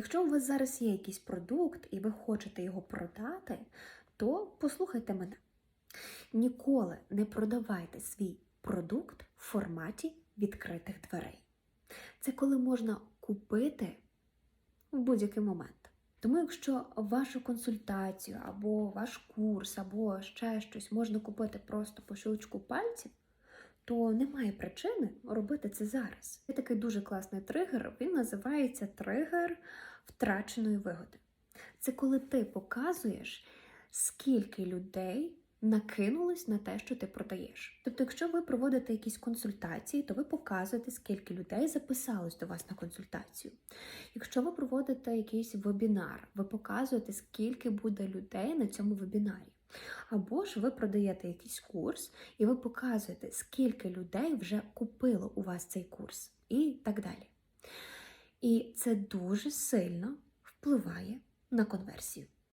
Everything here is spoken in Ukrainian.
Якщо у вас зараз є якийсь продукт і ви хочете його продати, то послухайте мене. Ніколи не продавайте свій продукт в форматі відкритих дверей. Це коли можна купити в будь-який момент. Тому, якщо вашу консультацію або ваш курс, або ще щось можна купити просто по щелчку пальців, то немає причини робити це зараз. Є такий дуже класний тригер, він називається тригер втраченої вигоди. Це коли ти показуєш, скільки людей накинулись на те, що ти продаєш. Тобто, якщо ви проводите якісь консультації, то ви показуєте, скільки людей записалось до вас на консультацію. Якщо ви проводите якийсь вебінар, ви показуєте, скільки буде людей на цьому вебінарі. Або ж ви продаєте якийсь курс, і ви показуєте, скільки людей вже купило у вас цей курс, і так далі. І це дуже сильно впливає на конверсію.